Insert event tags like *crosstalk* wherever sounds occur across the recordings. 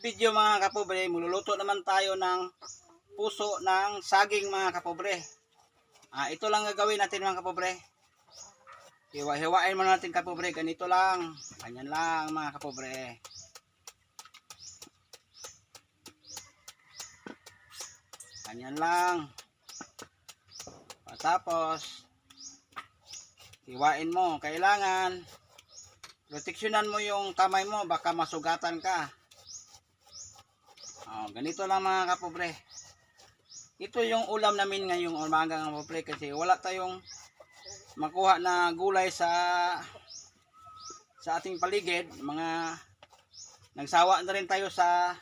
video mga kapobre, mululuto naman tayo ng puso ng saging mga kapobre. Ah, ito lang gagawin natin mga kapobre. Hiwa-hiwain mo natin kapobre, ganito lang. Ganyan lang mga kapobre. Ganyan lang. Tapos, hiwain mo. Kailangan, proteksyonan mo yung kamay mo, baka masugatan ka. Oh, ganito lang mga kapobre. Ito yung ulam namin ngayong umaga mga kapobre kasi wala tayong makuha na gulay sa sa ating paligid. Mga nagsawa na rin tayo sa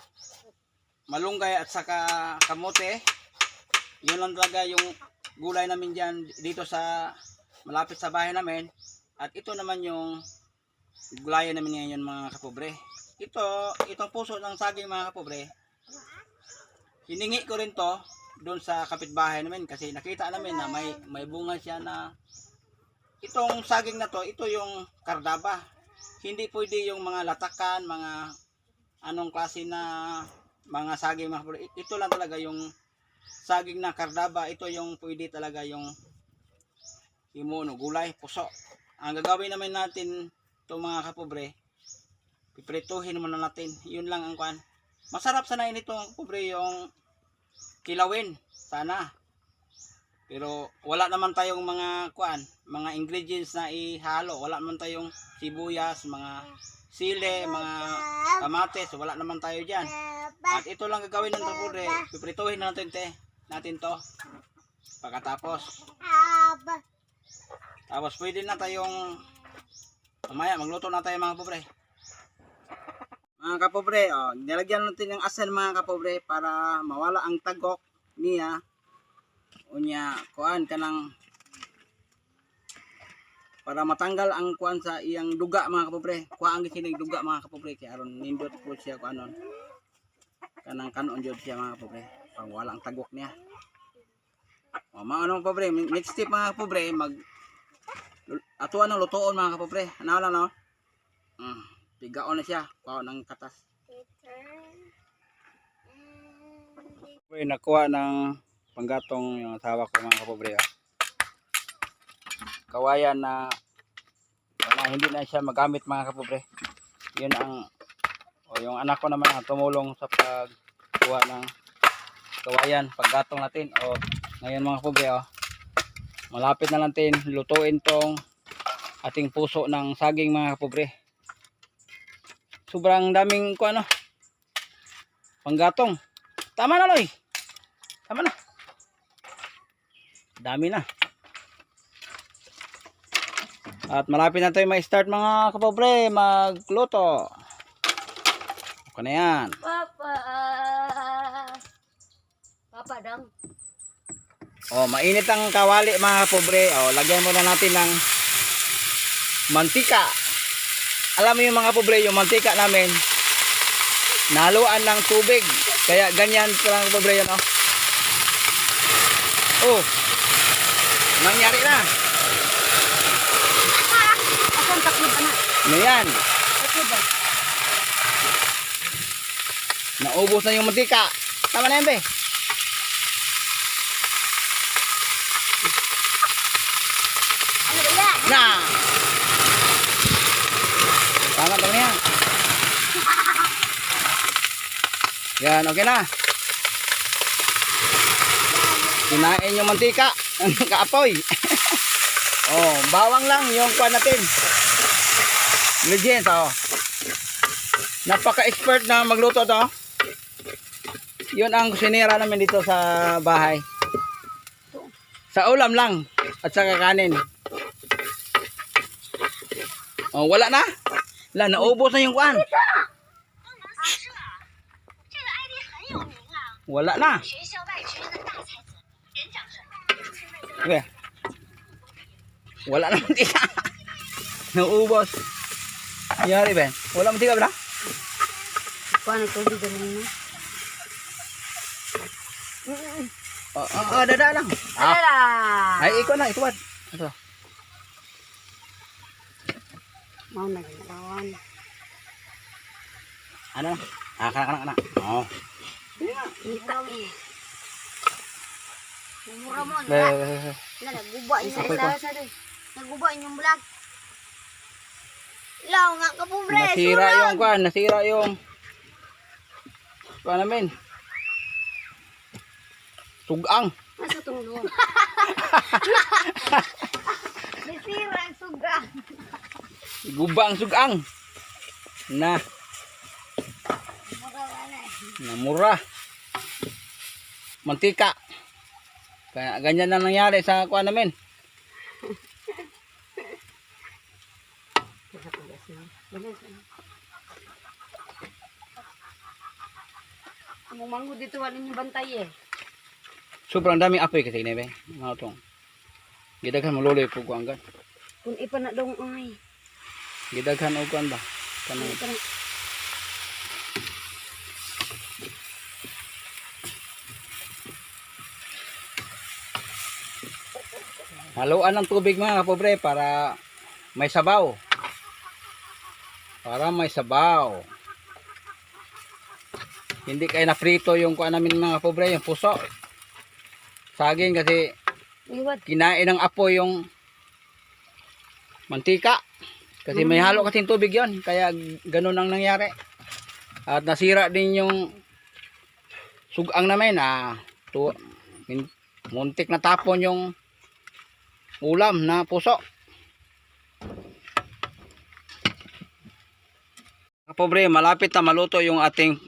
malunggay at saka kamote. Yun lang talaga yung gulay namin dyan dito sa malapit sa bahay namin. At ito naman yung gulayan namin ngayon mga kapobre. Ito, itong puso ng saging mga kapobre, hiningi ko rin to doon sa kapitbahay namin kasi nakita namin na may may bunga siya na itong saging na to, ito yung kardaba. Hindi pwede yung mga latakan, mga anong klase na mga saging. Ito lang talaga yung saging na kardaba. Ito yung pwede talaga yung imuno, gulay, puso. Ang gagawin naman natin itong mga kapobre, piprituhin muna natin. Yun lang ang kwan. Masarap sana nito pobre yung kilawin. Sana. Pero wala naman tayong mga kwan, mga ingredients na ihalo. Wala naman tayong sibuyas, mga sile, mga kamates. Wala naman tayo diyan. At ito lang gagawin ng pobre. Piprituhin na natin te. Natin to. Pagkatapos. Tapos pwede na tayong mamaya magluto na tayo mga pobre. Mga kapobre, oh, nilagyan natin ng asal mga kapobre para mawala ang tagok niya. Unya, kuan kanang para matanggal ang kuan sa iyang duga mga kapobre. Kuha ang gisinig duga mga kapobre kaya aron nindot po siya kuanon. Kanang kanon jud siya mga kapobre. Pang wala ang tagok niya. O, mga ano kapobre, next step mga kapobre, mag atuan ng lutoon mga kapobre. Ano lang no? Mm, pigaon na siya. Kuha ng katas. Uy, nakuha ng panggatong yung asawa ko mga kapobre. ah. Kawayan na wala, hindi na siya magamit mga kapobre. Yun ang o yung anak ko naman ang tumulong sa pagkuha ng kawayan, paggatong natin. O ngayon mga kapobre, oh, malapit na natin lutuin tong ating puso ng saging mga kapobre. Sobrang daming ko ano, panggatong. Tama na, Loy. Tama na. Dami na. At malapit na tayo ma-start mga kapobre, magluto. Okay na yan. Papa. Papa dang. Oh, mainit ang kawali mga kapobre. Oh, lagyan muna natin ng mantika. Alam mo yung mga pobre, yung mantika namin, naluan ng tubig. Kaya ganyan lang pobre yan, oh. Oh, nangyari na. Asan taklob? Ano yan? Taklob ba? Naubos na yung mantika. Tama na yan, be. Ano ba yan? Na! Tama, tama na yan. Okay na. Kinain yung mantika. *laughs* Kaapoy. *laughs* oh, bawang lang yung kuha natin. Ingredients, oh. Napaka-expert na magluto to. Yun ang kusinera namin dito sa bahay. Sa ulam lang. At sa kakanin. Oh, wala na. La, naubos na yung kwan. Wala na. Okay. Wala na mantika. naubos. Yari ba? Wala mantika ba? Kwan ito di dalhin mo. Ah, ah, dada lang. Ah. Ay, ikaw na, ituwad. Ito. Mau na ginawan. Ano? Ah, kana, kana, kana. Oh. Kita eh. Mura mo. Wala, naguba ko. sa sa Naguba yung vlog. Law nga ka po, bre. Nasira yung kwan, nasira yung kwan namin. Sugang. Nasa tunglo. *laughs* Nasira ang suga. Guba ang sugang. Na, Mura wala eh. namura. Mantika. Kaya ganyan na nangyari sa kwan namin. Ang manggo dito wala yung bantay eh. Sobrang daming apoy kasi nebe. Mga tong. Gidaghan mo luloy po kuan gan. Kung ipa na dong ay. Gidaghan og kuan ba? Kanang. Haluan ng tubig mga kapobre para may sabaw. Para may sabaw. Hindi kayo na-prito yung kuan namin mga kapobre, yung puso. Saging kasi kinain ng apoy yung mantika. Kasi may halo kasing tubig yon kaya ganun ang nangyari. At nasira din yung sugang namin ah, min- muntik na tapon yung ulam na puso. Kapobre, malapit na maluto yung ating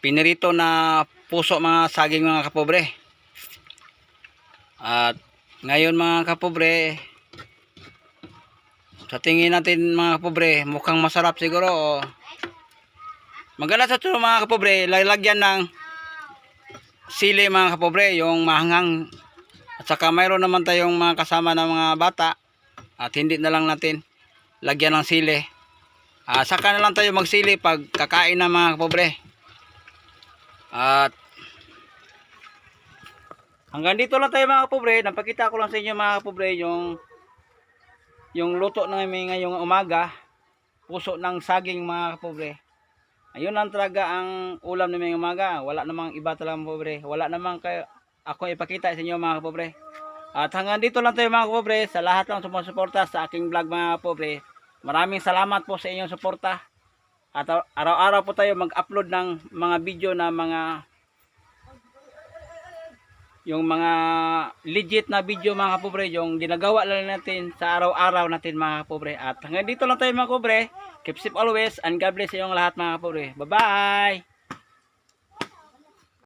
pinirito na puso mga saging mga kapobre. At ngayon mga kapobre, sa tingin natin mga kapobre, mukhang masarap siguro. oh. Maganda sa ito mga kapobre, lalagyan ng sili mga kapobre, yung mahangang at saka mayroon naman tayong mga kasama ng mga bata at hindi na lang natin lagyan ng sili. Ah, saka na lang tayo magsili pag kakain na mga kapobre. At hanggang dito lang tayo mga kapobre. Napakita ko lang sa inyo mga kapobre yung yung luto namin ngayong umaga. Puso ng saging mga kapobre. Ayun lang talaga ang ulam namin ngayong umaga. Wala namang iba talaga mga kapobre. Wala namang kayo ako ipakita sa inyo mga kapobre. At hanggang dito lang tayo mga kapobre. Sa lahat ng sumusuporta sa aking vlog mga kapobre. Maraming salamat po sa inyong suporta. At araw-araw po tayo mag-upload ng mga video na mga yung mga legit na video mga kapobre, yung ginagawa lang natin sa araw-araw natin mga kapobre. At hanggang dito lang tayo mga kapobre. Keep safe always and God bless sa inyong lahat mga kapobre. Bye-bye!